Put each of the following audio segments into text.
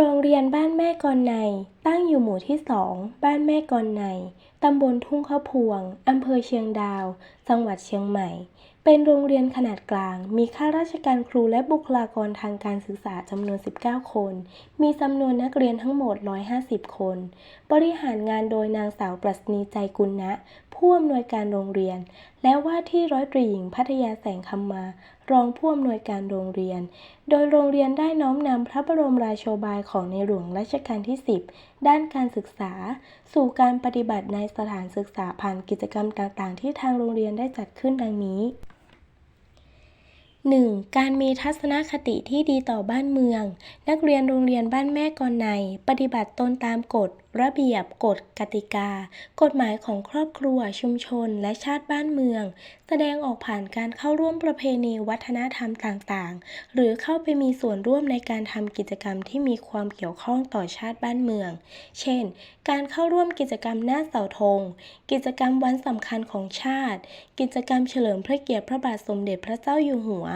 โรงเรียนบ้านแม่กอนใน ตั้งอยู่หมู่ที่สอง บ้านแม่กอนใน ตำบลทุ่งข้าวพวง อำเภอเชียงดาว จังหวัดเชียงใหม่ เป็นโรงเรียนขนาดกลาง มีข้าราชการครูและบุคลากรทางการศึกษาจำนวน 19 คน มีจำนวนนักเรียนทั้งหมด 150 คน บริหารงานโดยนางสาวปรัชนีใจกุลนะ ผู้อำนวยการโรงเรียน และว่าที่ร้อยตรีหญิงพัทยาแสงคำมา รองผู้อำนวยการโรงเรียน โดยโรงเรียนได้น้อมนำพระบรมราโชบายของในหลวงรัชกาลที่ 10 ด้านการศึกษา สู่การปฏิบัติในสถานศึกษาผ่านกิจกรรมต่างๆ ที่ทางโรงเรียนได้จัดขึ้นดังนี้ 1. การมีทัศนคติที่ดีต่อบ้านเมือง นักเรียนโรงเรียนบ้านแม่กอนใน ปฏิบัติตนตามกฎ ระเบียบกฎกติกา กฎหมายของครอบครัว ชุมชน และชาติบ้านเมือง แสดงออกผ่านการเข้าร่วมประเพณีวัฒนธรรมต่างๆ หรือเข้าไปมีส่วนร่วมในการทำกิจกรรมที่มีความเกี่ยวข้องต่อชาติบ้านเมือง เช่น การเข้าร่วมกิจกรรมหน้าเสาธง กิจกรรมวันสำคัญของชาติ กิจกรรมเฉลิมพระเกียรติพระบาทสมเด็จพระเจ้าอยู่หัว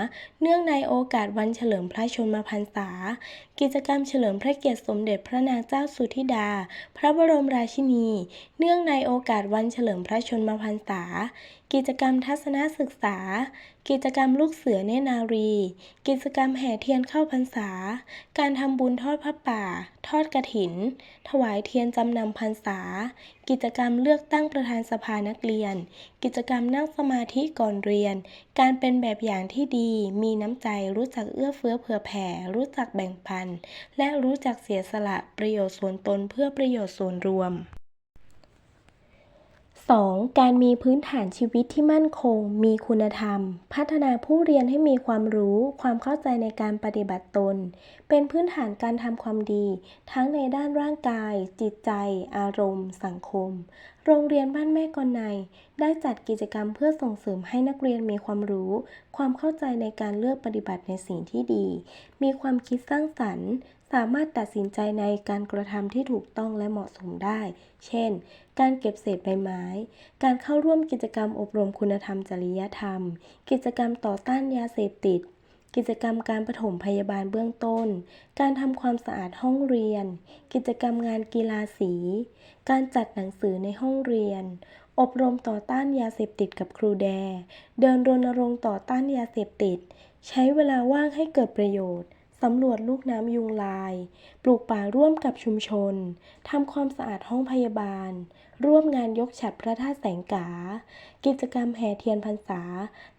เนื่องในโอกาสวันเฉลิมพระชนมพรรษา กิจกรรมเฉลิมพระเกียรติสมเด็จพระนางเจ้าสุธิดา พระบรมราชินี เนื่องในโอกาสวันเฉลิมพระชนมพรรษา กิจกรรมทัศนศึกษา กิจกรรมลูกเสือเนนารี กิจกรรมแห่เทียนเข้าพรรษา การทำบุญทอดพระป่า ทอดกฐิน ถวายเทียนจำนำพรรษา กิจกรรมเลือกตั้งประธานสภานักเรียน กิจกรรมนั่งสมาธิก่อนเรียน การเป็นแบบอย่างที่ดี มีน้ำใจ รู้จักเอื้อเฟื้อเผื่อแผ่ รู้จักแบ่งปัน และรู้จักเสียสละประโยชน์ส่วนตนเพื่อประโยชน์ส่วนรวม 2. การมีพื้นฐานชีวิตที่มั่นคง มีคุณธรรม พัฒนาผู้เรียนให้มีความรู้ ความเข้าใจในการปฏิบัติตน เป็นพื้นฐานการทำความดี ทั้งในด้านร่างกาย จิตใจ อารมณ์ สังคม โรงเรียนบ้านแม่กอนใน ได้จัดกิจกรรมเพื่อส่งเสริมให้นักเรียนมีความรู้ ความเข้าใจในการเลือกปฏิบัติในสิ่งที่ดี มีความคิดสร้างสรรค์ สามารถตัดสินใจในการกระทำที่ถูกต้องและเหมาะสมได้ เช่น การเก็บเศษใบไม้ การเข้าร่วมกิจกรรมอบรมคุณธรรมจริยธรรม กิจกรรมต่อต้านยาเสพติด กิจกรรมการปฐมพยาบาลเบื้องต้น การทำความสะอาดห้องเรียน กิจกรรมงานกีฬาสี การจัดหนังสือในห้องเรียน อบรมต่อต้านยาเสพติดกับครูแด เดินรณรงค์ต่อต้านยาเสพติด ใช้เวลาว่างให้เกิดประโยชน์ สำรวจลูกน้ำยุงลาย ปลูกป่าร่วมกับชุมชน ทำความสะอาดห้องพยาบาล ร่วมงานยกฉัดพระธาตุแสงกา กิจกรรมแห่เทียนพรรษา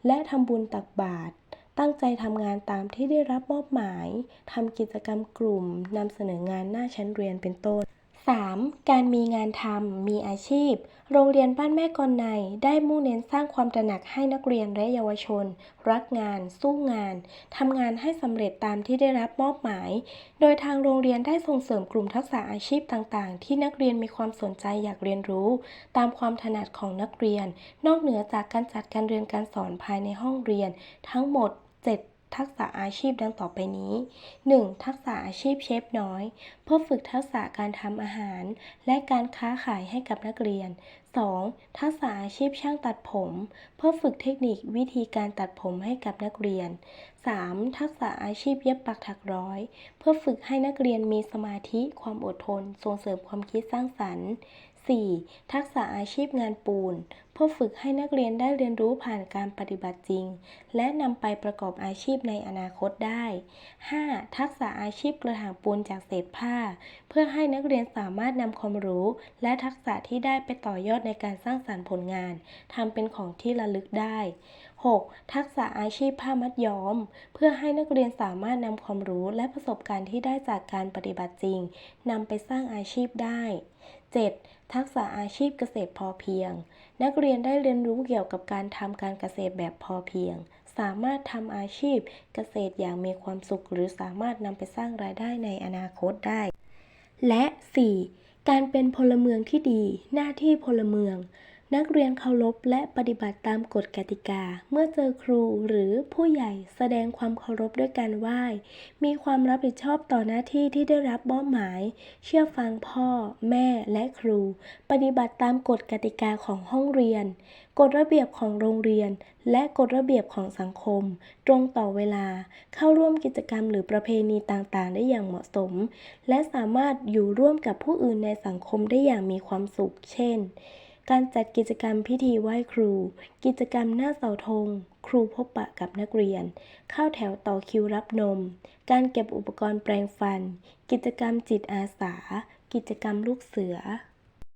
และทำบุญตักบาตร ตั้งใจทำงานตามที่ได้รับมอบหมาย ทำกิจกรรมกลุ่ม นำเสนองานหน้าชั้นเรียนเป็นต้น 3. การมีงานทำ มีอาชีพ โรงเรียนบ้านแม่กอนใน ได้มุ่งเน้นสร้างความตระหนักให้นักเรียนและเยาวชน รักงาน สู้งาน ทำงานให้สำเร็จตามที่ได้รับมอบหมาย โดยทางโรงเรียนได้ส่งเสริมกลุ่มทักษะอาชีพต่างๆ ที่นักเรียนมีความสนใจอยากเรียนรู้ ตามความถนัดของนักเรียน นอกเหนือจากการจัดการเรียนการสอนภายในห้องเรียน ทั้งหมด 7 ทักษะอาชีพดังต่อไปนี้ 1. ทักษะอาชีพเชฟน้อย เพื่อฝึกทักษะการทำอาหาร และการค้าขายให้กับนักเรียน 2. ทักษะอาชีพช่างตัดผม เพื่อฝึกเทคนิควิธีการตัดผมให้กับนักเรียน 3. ทักษะอาชีพเย็บปักถักร้อย เพื่อฝึกให้นักเรียนมีสมาธิความอดทน ส่งเสริมความคิดสร้างสรรค์ 4. ทักษะอาชีพงานปูน เพื่อฝึกให้นักเรียนได้เรียนรู้ผ่านการปฏิบัติจริง และนำไปประกอบอาชีพในอนาคตได้ 5. ทักษะอาชีพกระถางปูนจากเศษผ้า เพื่อให้นักเรียนสามารถนำความรู้ และทักษะที่ได้ไปต่อยอดในการสร้างสรรค์ผลงานทำเป็นของที่ระลึกได้ 6. ทักษะอาชีพผ้ามัดย้อม เพื่อให้นักเรียนสามารถนำความรู้และประสบการณ์ที่ได้จากการปฏิบัติจริงนำไปสร้างอาชีพได้ 7. ทักษะอาชีพเกษตรพอเพียง นักเรียนได้เรียนรู้เกี่ยวกับการทำการเกษตรแบบพอเพียง สามารถทำอาชีพเกษตรอย่างมีความสุข หรือสามารถนำไปสร้างรายได้ในอนาคตได้ และ 4. การเป็นพลเมืองที่ดี หน้าที่พลเมือง นักเรียนเคารพและปฏิบัติตามกฎกติกา เมื่อเจอครูหรือผู้ใหญ่แสดงความเคารพด้วยการไหว้ มีความรับผิดชอบต่อหน้าที่ที่ได้รับมอบหมาย เชื่อฟังพ่อ แม่และครู ปฏิบัติตามกฎกติกาของห้องเรียน กฎระเบียบของโรงเรียน และกฎระเบียบของสังคม ตรงต่อเวลา เข้าร่วมกิจกรรมหรือประเพณีต่างๆ ได้อย่างเหมาะสม และสามารถอยู่ร่วมกับผู้อื่นในสังคมได้อย่างมีความสุข เช่น การจัดกิจกรรมพิธีไหว้ครู กิจกรรมหน้าเสาธง ครูพบปะกับนักเรียน เข้าแถวต่อคิวรับนม การเก็บอุปกรณ์แปรงฟัน กิจกรรมจิตอาสา กิจกรรมลูกเสือ